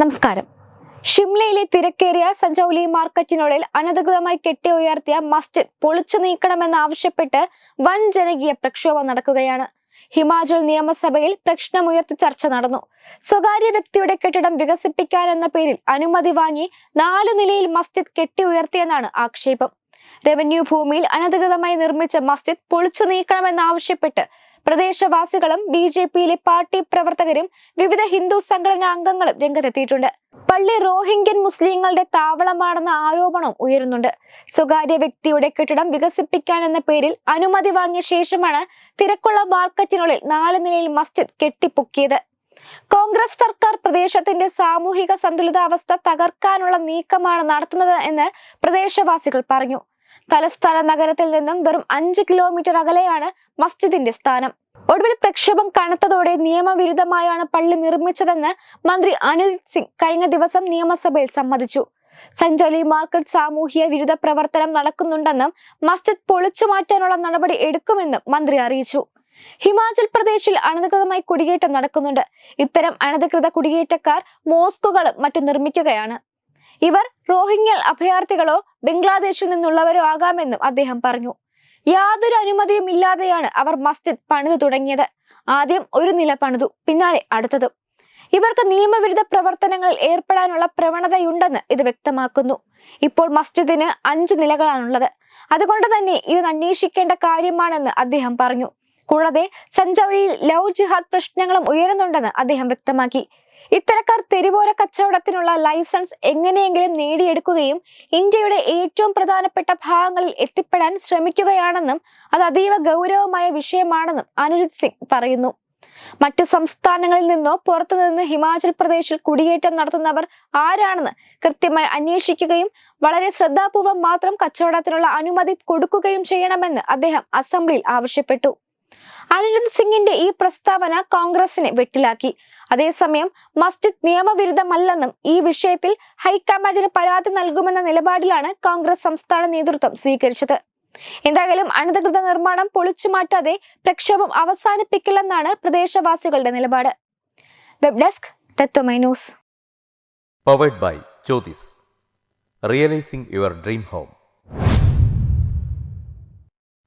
നമസ്കാരം. ഷിംലയിലെ തിരക്കേറിയ സജൌലി മാർക്കറ്റിനുള്ളിൽ അനധികൃതമായി കെട്ടി ഉയർത്തിയ മസ്ജിദ് പൊളിച്ചു നീക്കണമെന്നാവശ്യപ്പെട്ട് വൻ ജനകീയ പ്രക്ഷോഭം നടക്കുകയാണ്. ഹിമാചൽ നിയമസഭയിൽ പ്രശ്നമുയർത്തി ചർച്ച നടന്നു. സ്വകാര്യ വ്യക്തിയുടെ കെട്ടിടം വികസിപ്പിക്കാൻ എന്ന പേരിൽ അനുമതി വാങ്ങി നാലു നിലയിൽ മസ്ജിദ് കെട്ടി ഉയർത്തിയെന്നാണ് ആക്ഷേപം. റവന്യൂ ഭൂമിയിൽ അനധികൃതമായി നിർമ്മിച്ച മസ്ജിദ് പൊളിച്ചു നീക്കണമെന്നാവശ്യപ്പെട്ട് പ്രദേശവാസികളും ബി ജെ പിയിലെ പാർട്ടി പ്രവർത്തകരും വിവിധ ഹിന്ദു സംഘടനാ അംഗങ്ങളും രംഗത്തെത്തിയിട്ടുണ്ട്. പള്ളി റോഹിംഗ്യൻ മുസ്ലിങ്ങളുടെ താവളമാണെന്ന ആരോപണവും ഉയരുന്നുണ്ട്. സ്വകാര്യ വ്യക്തിയുടെ കെട്ടിടം വികസിപ്പിക്കാൻ എന്ന പേരിൽ അനുമതി വാങ്ങിയ ശേഷമാണ് തിരക്കുള്ള മാർക്കറ്റിനുള്ളിൽ നാല് നിലയിൽ മസ്ജിദ് കെട്ടിപ്പൊക്കിയത്. കോൺഗ്രസ് സർക്കാർ പ്രദേശത്തിന്റെ സാമൂഹിക സന്തുലിതാവസ്ഥ തകർക്കാനുള്ള നീക്കമാണ് നടത്തുന്നത് എന്ന് പ്രദേശവാസികൾ പറഞ്ഞു. തലസ്ഥാന നഗരത്തിൽ നിന്നും വെറും അഞ്ച് കിലോമീറ്റർ അകലെയാണ് മസ്ജിദിന്റെ സ്ഥാനം. ഒടുവിൽ പ്രക്ഷോഭം കനത്തതോടെ നിയമവിരുദ്ധമായാണ് പള്ളി നിർമ്മിച്ചതെന്ന് മന്ത്രി അനിൽ സിംഗ് കഴിഞ്ഞ ദിവസം നിയമസഭയിൽ സമ്മതിച്ചു. സഞ്ജലി മാർക്കറ്റ് സാമൂഹ്യ വിരുദ്ധ പ്രവർത്തനം നടക്കുന്നുണ്ടെന്നും മസ്ജിദ് പൊളിച്ചു മാറ്റാനുള്ള നടപടി എടുക്കുമെന്നും മന്ത്രി അറിയിച്ചു. ഹിമാചൽ പ്രദേശിൽ അനധികൃതമായി കുടിയേറ്റം നടക്കുന്നുണ്ട്. ഇത്തരം അനധികൃത കുടിയേറ്റക്കാർ മോസ്കുകളും മറ്റും നിർമ്മിക്കുകയാണ്. ഇവർ റോഹിംഗ്യൽ അഭയാർത്ഥികളോ ബംഗ്ലാദേശിൽ നിന്നുള്ളവരോ ആകാമെന്നും അദ്ദേഹം പറഞ്ഞു. യാതൊരു അനുമതിയും ഇല്ലാതെയാണ് അവർ മസ്ജിദ് പണിതു തുടങ്ങിയത്. ആദ്യം ഒരു നില പണിതു പിന്നാലെ അടുത്തതും. ഇവർക്ക് നിയമവിരുദ്ധ പ്രവർത്തനങ്ങളിൽ ഏർപ്പെടാനുള്ള പ്രവണതയുണ്ടെന്ന് ഇത് വ്യക്തമാക്കുന്നു. ഇപ്പോൾ മസ്ജിദിന് അഞ്ച് നിലകളാണുള്ളത്. അതുകൊണ്ട് തന്നെ ഇത് അന്വേഷിക്കേണ്ട കാര്യമാണെന്ന് അദ്ദേഹം പറഞ്ഞു. കൂടാതെ സഞ്ജൌയിൽ ലവ് ജിഹാദ് പ്രശ്നങ്ങളും ഉയരുന്നുണ്ടെന്ന് അദ്ദേഹം വ്യക്തമാക്കി. ഇത്തരക്കാർ തെരുവോര കച്ചവടത്തിനുള്ള ലൈസൻസ് എങ്ങനെയെങ്കിലും നേടിയെടുക്കുകയും ഇന്ത്യയുടെ ഏറ്റവും പ്രധാനപ്പെട്ട ഭാഗങ്ങളിൽ എത്തിപ്പെടാൻ ശ്രമിക്കുകയാണെന്നും അത് അതീവ ഗൗരവമായ വിഷയമാണെന്നും അനുജിത് സിംഗ് പറയുന്നു. മറ്റു സംസ്ഥാനങ്ങളിൽ നിന്നോ പുറത്തുനിന്ന് ഹിമാചൽ പ്രദേശിൽ കുടിയേറ്റം നടത്തുന്നവർ ആരാണെന്ന് കൃത്യമായി അന്വേഷിക്കുകയും വളരെ ശ്രദ്ധാപൂർവം മാത്രം കച്ചവടത്തിനുള്ള അനുമതി കൊടുക്കുകയും ചെയ്യണമെന്ന് അദ്ദേഹം അസംബ്ലിയിൽ ആവശ്യപ്പെട്ടു. അനിരുദ്ധ് സിംഗിന്റെ ഈ പ്രസ്താവന കോൺഗ്രസിനെ വെട്ടിലാക്കി. അതേസമയം മസ്ജിദ് നിയമവിരുദ്ധമല്ലെന്നും ഈ വിഷയത്തിൽ ഹൈക്കമാൻഡിന് പരാതി നൽകുമെന്ന നിലപാടിലാണ് കോൺഗ്രസ് സംസ്ഥാന നേതൃത്വം സ്വീകരിച്ചത്. എന്തായാലും അനധികൃത നിർമ്മാണം പൊളിച്ചു മാറ്റാതെ പ്രക്ഷോഭം അവസാനിപ്പിക്കില്ലെന്നാണ് പ്രദേശവാസികളുടെ നിലപാട്. Web desk news. Powered by Jyothis realising your dream home